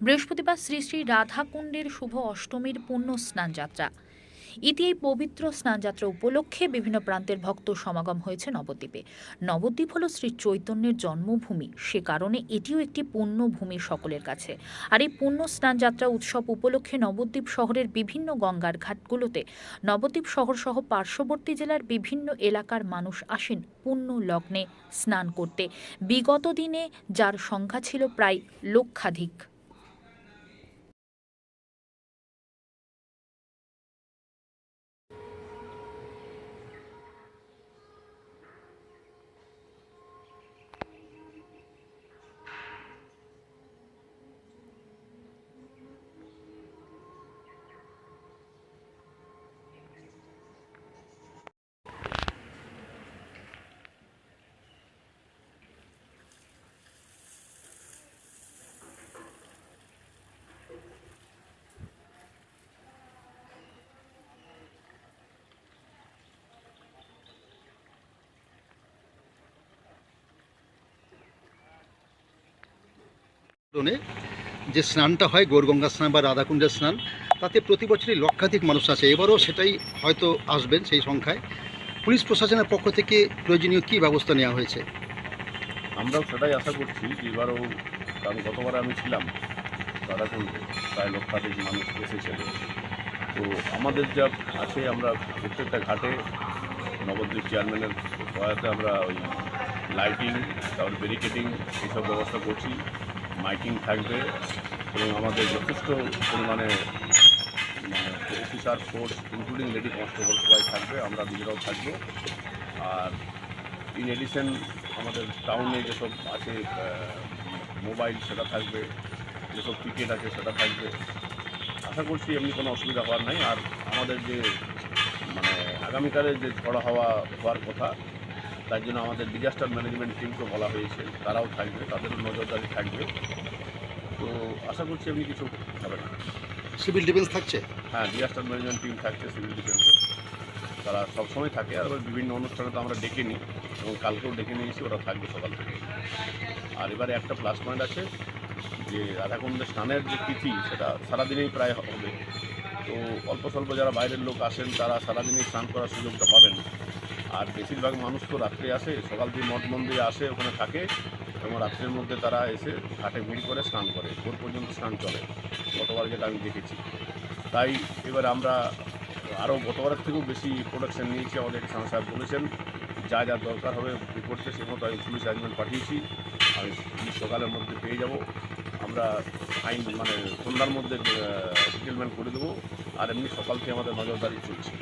বৃহস্পতিবার শ্রী শ্রী রাধাকুণ্ডের শুভ অষ্টমীর পুণ্য স্নানযাত্রা। ইতি এই পবিত্র স্নানযাত্রা উপলক্ষে বিভিন্ন প্রান্তের ভক্ত সমাগম হয়েছে নবদ্বীপে। নবদ্বীপ হল শ্রী চৈতন্যের জন্মভূমি। সে কারণে এটিও একটি পুণ্যভূমি সকলের কাছে। আর এই পুণ্য স্নানযাত্রা উৎসব উপলক্ষে নবদ্বীপ শহরের বিভিন্ন গঙ্গার ঘাটগুলোতে নবদ্বীপ শহর সহ পার্শ্ববর্তী জেলার বিভিন্ন এলাকার মানুষ আসেন পুণ্য লগ্নে স্নান করতে। বিগত দিনে যার সংখ্যা ছিল প্রায় লক্ষাধিক। কারণে যে স্নানটা হয়, গৌরগঙ্গা স্নান বা রাধাকুণ্ডের স্নান, তাতে প্রতি বছরই লক্ষাধিক মানুষ আছে এবারও সেটাই হয়তো আসবেন সেই সংখ্যায়। পুলিশ প্রশাসনের পক্ষ থেকে প্রয়োজনীয় কী ব্যবস্থা নেওয়া হয়েছে? আমরাও সেটাই আশা করছি এবারও, কারণ গতবার আমি ছিলাম রাধাকুণ্ডে, প্রায় লক্ষাধিক মানুষ এসেছিল তো আমাদের যা আছে আমরা, প্রত্যেকটা ঘাটে নবদ্বীপ চেয়ারম্যানের সহায়তা আমরা ওই লাইটিং, তারপর ব্যারিকেডিং, এইসব ব্যবস্থা করছি। মাইকিং থাকবে এবং আমাদের যথেষ্ট পরিমাণে officer force including lady constable সবাই থাকবে, আমরা নিজেরাও থাকব। আর ইন এডিশন আমাদের টাউনে যেসব আছে মোবাইল সেটা থাকবে, যেসব টিকিট আছে সেটা থাকবে। আশা করছি এমনি কোনো অসুবিধা হওয়ার নাই। আর আমাদের যে মানে আগামীকালে যে ঝড় হাওয়া হওয়ার কথা তার জন্য আমাদের ডিজাস্টার ম্যানেজমেন্ট টিমকে বলা হয়েছে। তারাও থাকবে তাদেরও নজরদারি থাকবে। তো আশা করছি এমনি কিছু হবে না। সিভিল ডিফেন্স থাকছে? হ্যাঁ ডিজাস্টার ম্যানেজমেন্ট টিম থাকছে সিভিল ডিফেন্সে তারা সবসময় থাকে আর বিভিন্ন অনুষ্ঠানে তো আমরা ডেকে নিই এবং কালকেও ডেকে নিয়েছি ওরা থাকবে সকাল থেকে। আর এবারে একটা প্লাস পয়েন্ট আছে যে রাধাকুণ্ডের স্নানের যে তিথি সেটা সারাদিনেই প্রায় হবে। তো অল্প স্বল্প যারা বাইরের লোক আসেন তারা সারাদিনেই স্নান করার সুযোগটা পাবেন। আর বেশিরভাগ মানুষ তো রাত্রে আসে, সকাল দিয়ে মঠ মন্দিরে আসে, ওখানে থাকে। এবং রাত্রের মধ্যে তারা এসে ঘাটে ভিড় করে স্নান করে, ভোর পর্যন্ত স্নান চলে। গতবার যেটা আমি দেখেছি। তাই এবার আমরা আরও গতবারের থেকেও বেশি প্রোডাকশন নিয়েছি আমাদের খান সাহেব বলেছেন। যা যা দরকার হবে রিপোর্টে সে মতো আমি পুলিশ অ্যারেঞ্জমেন্ট পাঠিয়েছি। আমি সকালের মধ্যে পেয়ে যাব। আমরা আইন মানে সন্ধ্যার মধ্যে সেটেলমেন্ট করে দেবো। আর এমনি সকাল থেকে আমাদের নজরদারি চলছে।